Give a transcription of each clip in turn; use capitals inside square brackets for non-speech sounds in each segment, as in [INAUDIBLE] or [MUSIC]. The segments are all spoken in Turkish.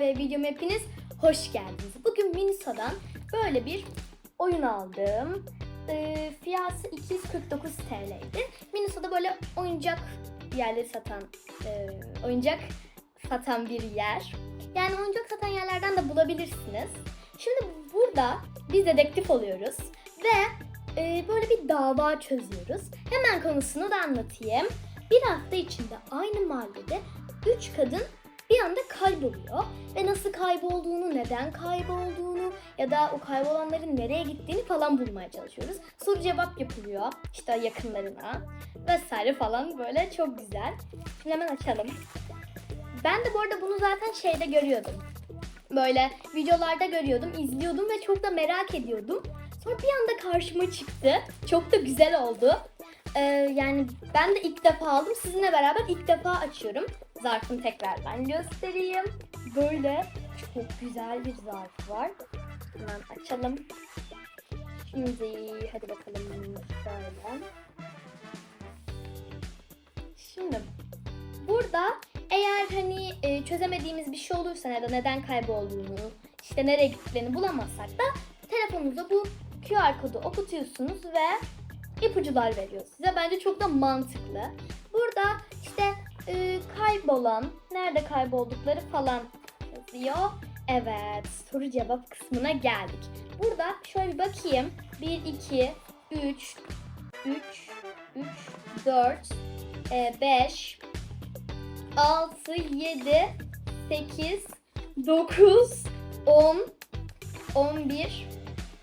ve videoma hepiniz hoş geldiniz. Bugün Minisa'dan böyle bir oyun aldım. Ee, fiyatı 249 TL'ydi. Minisa'da böyle oyuncak yerleri satan, e, oyuncak satan bir yer. Yani oyuncak satan yerlerden de bulabilirsiniz. Şimdi burada biz dedektif oluyoruz ve e, böyle bir dava çözüyoruz. Hemen konusunu da anlatayım. Bir hafta içinde aynı mahallede 3 kadın bir anda kayboluyor ve nasıl kaybolduğunu, neden kaybolduğunu ya da o kaybolanların nereye gittiğini falan bulmaya çalışıyoruz. Soru cevap yapılıyor işte yakınlarına vesaire falan böyle çok güzel. Şimdi hemen açalım. Ben de bu arada bunu zaten şeyde görüyordum. Böyle videolarda görüyordum, izliyordum ve çok da merak ediyordum. Sonra bir anda karşıma çıktı. Çok da güzel oldu. Ee, yani ben de ilk defa aldım. Sizinle beraber ilk defa açıyorum. Zarfını tekrardan göstereyim. Böyle çok güzel bir zarf var. Hemen açalım. Şimdi hadi bakalım şöyle. Şimdi burada eğer hani e, çözemediğimiz bir şey olursa ya da neden kaybolduğunu, işte nereye gittiklerini bulamazsak da telefonunuza bu QR kodu okutuyorsunuz ve ipucular veriyor size. Bence çok da mantıklı. Burada e, kaybolan, nerede kayboldukları falan yazıyor. Evet, soru cevap kısmına geldik. Burada şöyle bir bakayım. 1, 2, 3, 3, 3, 4, 5, 6, 7, 8, 9, 10, 11,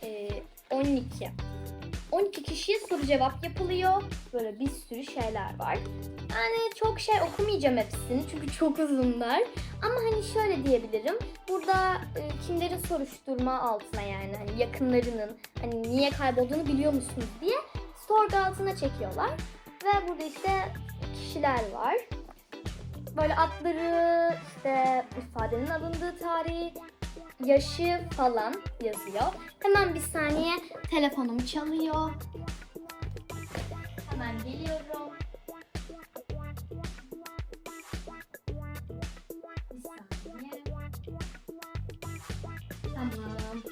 e, 12. 12 kişiye soru cevap yapılıyor. Böyle bir sürü şeyler var. Yani çok şey okumayacağım hepsini çünkü çok uzunlar. Ama hani şöyle diyebilirim. Burada e, kimlerin soruşturma altına yani hani yakınlarının hani niye kaybolduğunu biliyor musunuz diye sorgu altına çekiyorlar. Ve burada işte kişiler var. Böyle adları, işte ifadenin alındığı tarihi, yaşı falan yazıyor. Hemen bir saniye telefonum çalıyor. Hemen geliyorum. Tamam.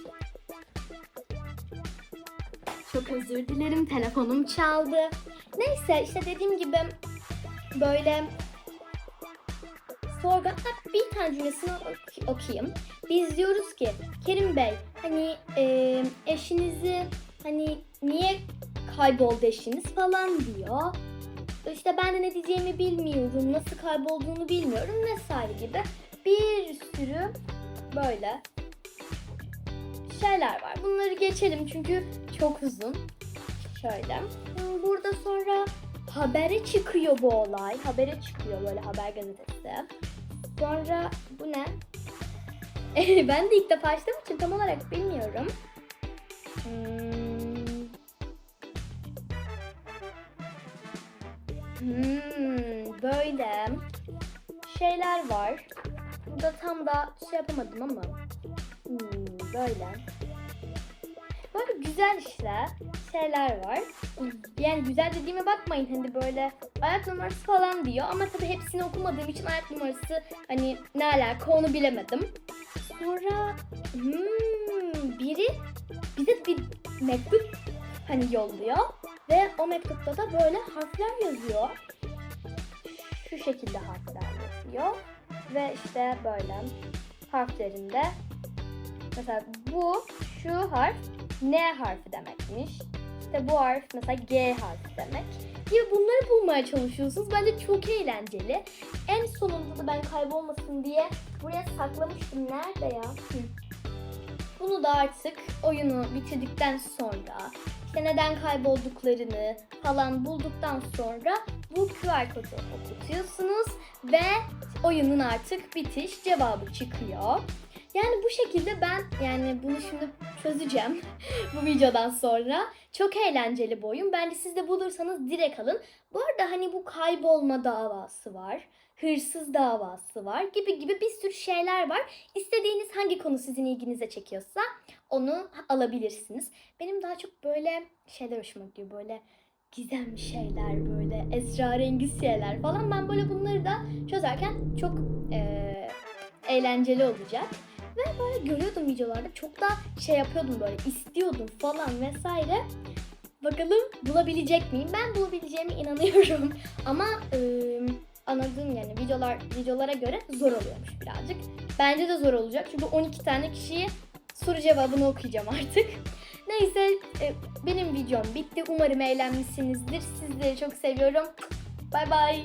Çok özür dilerim telefonum çaldı. Neyse işte dediğim gibi böyle hatta bir tane cümlesini ok- okuyayım. Biz diyoruz ki Kerim Bey hani e, eşinizi hani niye kayboldu eşiniz falan diyor. İşte ben de ne diyeceğimi bilmiyorum, nasıl kaybolduğunu bilmiyorum vesaire gibi bir sürü böyle şeyler var. Bunları geçelim çünkü çok uzun. Şöyle. Burada sonra habere çıkıyor bu olay. Habere çıkıyor böyle haber gazetesi. Sonra bu ne? [LAUGHS] ben de ilk defa açtığım için tam olarak bilmiyorum. Hmm. Hmm, böyle şeyler var. Burada tam da şey yapamadım ama. Hmm, böyle. Böyle güzel işte şeyler var. Yani güzel dediğime bakmayın hani böyle ayak numarası falan diyor ama tabii hepsini okumadığım için ayak numarası hani ne alaka onu bilemedim. Sonra hmm, biri bize bir mektup hani yolluyor ve o mektupta da böyle harfler yazıyor. Şu şekilde harfler yazıyor ve işte böyle harflerinde mesela bu şu harf N harfi demekmiş. İşte bu harf mesela G harfi demek. Gibi bunları bulmaya çalışıyorsunuz. Bence çok eğlenceli. En sonunda da ben kaybolmasın diye buraya saklamıştım. Nerede ya? Hı. Bunu da artık oyunu bitirdikten sonra işte neden kaybolduklarını falan bulduktan sonra bu QR kodu okutuyorsunuz ve oyunun artık bitiş cevabı çıkıyor. Yani bu şekilde ben yani bunu şimdi çözeceğim [LAUGHS] bu videodan sonra. Çok eğlenceli bu oyun. Bence siz de bulursanız direkt alın. Bu arada hani bu kaybolma davası var. Hırsız davası var gibi gibi bir sürü şeyler var. İstediğiniz hangi konu sizin ilginize çekiyorsa onu alabilirsiniz. Benim daha çok böyle şeyler hoşuma gidiyor. Böyle gizemli şeyler böyle esrarengiz şeyler falan. Ben böyle bunları da çözerken çok eee, eğlenceli olacak. Ve böyle görüyordum videolarda çok da şey yapıyordum böyle istiyordum falan vesaire. Bakalım bulabilecek miyim? Ben bulabileceğime inanıyorum. [LAUGHS] Ama e, anladığım yani videolar videolara göre zor oluyormuş birazcık. Bence de zor olacak çünkü 12 tane kişiyi soru cevabını okuyacağım artık. [LAUGHS] Neyse e, benim videom bitti. Umarım eğlenmişsinizdir. Sizleri çok seviyorum. Bay bay.